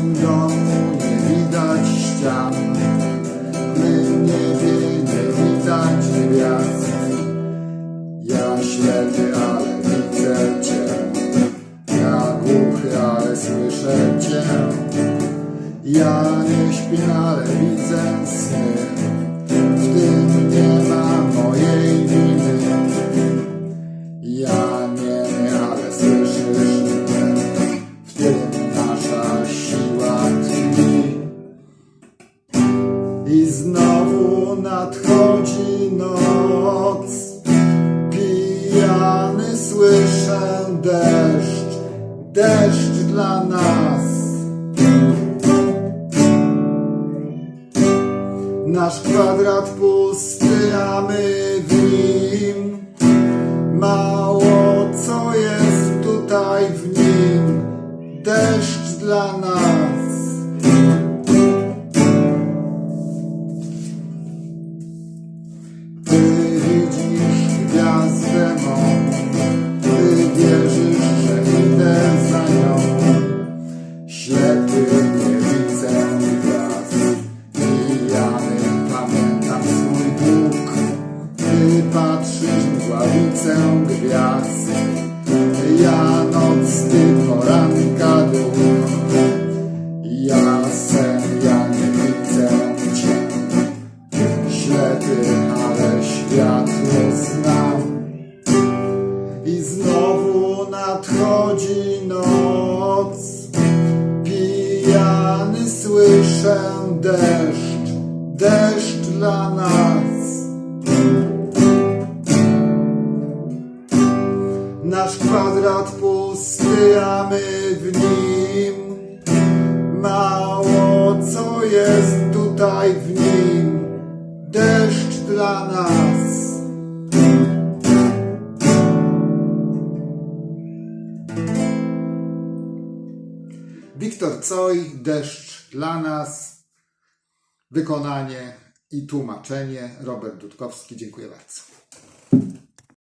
tym domu nie widać ścian. Niebie nie widać gwiazd. Ja ślepy, ale widzę Cię. Ja głuchy, ale słyszę Cię. Ja nie śpię, ale widzę sny. W tym nie ma mojej winy. Ja nie, nadchodzi noc. Pijany słyszę deszcz, deszcz dla nas. Nasz kwadrat pusty, a my w nim. Mało co jest tutaj w nim. Deszcz dla nas. Patrzysz w ławicę gwiazd, słyszę deszcz, deszcz dla nas. Nasz kwadrat pusty, a my w nim. Mało co jest tutaj w nim. Deszcz dla nas. Wiktor Coj, Deszcz dla nas. Wykonanie i tłumaczenie Robert Dudkowski. Dziękuję bardzo.